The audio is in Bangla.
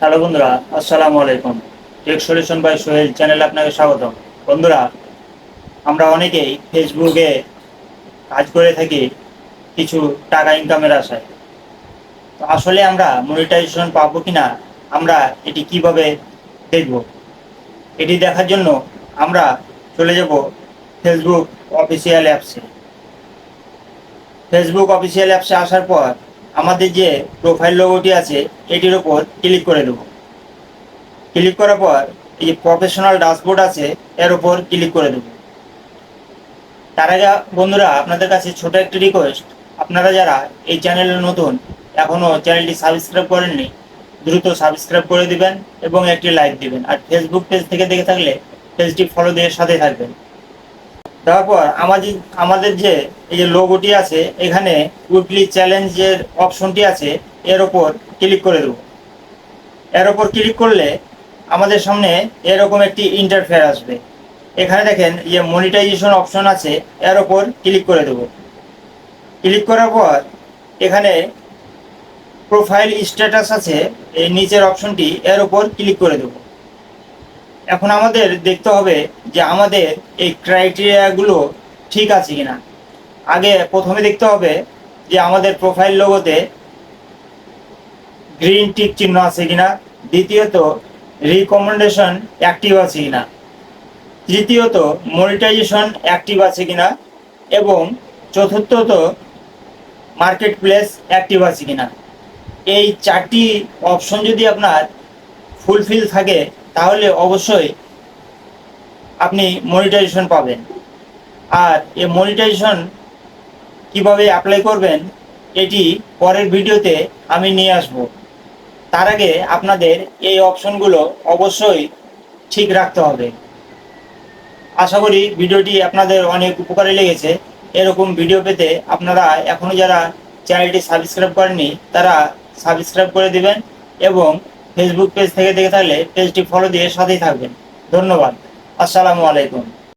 হ্যালো বন্ধুরা, আসসালামু আলাইকুম। টেক সলিউশন বাই সোহেল চ্যানেলে আপনাকে স্বাগতম। বন্ধুরা, আমরা অনেকেই ফেসবুকে কাজ করে থাকি, কিছু টাকা ইনকামের আশায়। তো আসলে আমরা মনিটাইজেশন পাবো কি না আমরা এটি কীভাবে দেখব? এটি দেখার জন্য আমরা চলে যাব ফেসবুক অফিসিয়াল অ্যাপসে। ফেসবুক অফিসিয়াল অ্যাপসে আসার পর আমাদের যে প্রোফাইল লোগোটি আছে, এটির উপর ক্লিক করে দেবো ক্লিক করার পর এই যে প্রফেশনাল ড্যাশবোর্ড আছে, এর উপর ক্লিক করে দেবো। তার আগে বন্ধুরা, আপনাদের কাছে ছোট একটি রিকোয়েস্ট আপনারা যারা এই চ্যানেলে নতুন, এখনও চ্যানেলটি সাবস্ক্রাইব করেননি, দ্রুত সাবস্ক্রাইব করে দিবেন এবং একটি লাইক দিবেন। আর ফেসবুক পেজ থেকে দেখে থাকলে পেজটি ফলো দিয়ে সাথে থাকবেন। তারপর আমাদের আমাদের যে এই যে লোগোটি আছে, এখানে উইকলি চ্যালেঞ্জের অপশনটি আছে, এর ওপর ক্লিক করে দেবো। এর ওপর ক্লিক করলে আমাদের সামনে এরকম একটি ইন্টারফেয়ার আসবে। এখানে দেখেন যে মনিটাইজেশন অপশন আছে, এর ওপর ক্লিক করে দেবো। ক্লিক করার পর এখানে প্রোফাইল স্ট্যাটাস আছে, এই নিচের অপশনটি এর ওপর ক্লিক করে দেবো। এখন আমাদের দেখতে হবে যে আমাদের এই ক্রাইটেরিয়াগুলো ঠিক আছে কিনা। আগে প্রথমে দেখতে হবে যে আমাদের প্রোফাইল লোগোতে গ্রিন টিক চিহ্ন আছে কিনা। দ্বিতীয়ত রিকমেন্ডেশন অ্যাক্টিভ আছে কিনা। তৃতীয়ত মনিটাইজেশন অ্যাক্টিভ আছে কিনা। এবং চতুর্থত মার্কেট প্লেস অ্যাক্টিভ আছে কিনা। এই চারটি অপশন যদি আপনার ফুলফিল থাকে, তাহলে অবশ্যই আপনি মনিটাইজেশন পাবেন। আর এই মনিটাইজেশন কীভাবে অ্যাপ্লাই করবেন, এটি পরের ভিডিওতে আমি নিয়ে আসব। তার আগে আপনাদের এই অপশনগুলো অবশ্যই ঠিক রাখতে হবে। আশা করি ভিডিওটি আপনাদের অনেক উপকারে লেগেছে। এরকম ভিডিও পেতে আপনারা এখনও যারা চ্যানেলটি সাবস্ক্রাইব করেননি, তারা সাবস্ক্রাইব করে দিবেন এবং ফেসবুক পেজ থেকে দেখে থাকলে পেজটি ফলো দিয়ে সাথেই থাকবেন। ধন্যবাদ। আসসালামু আলাইকুম।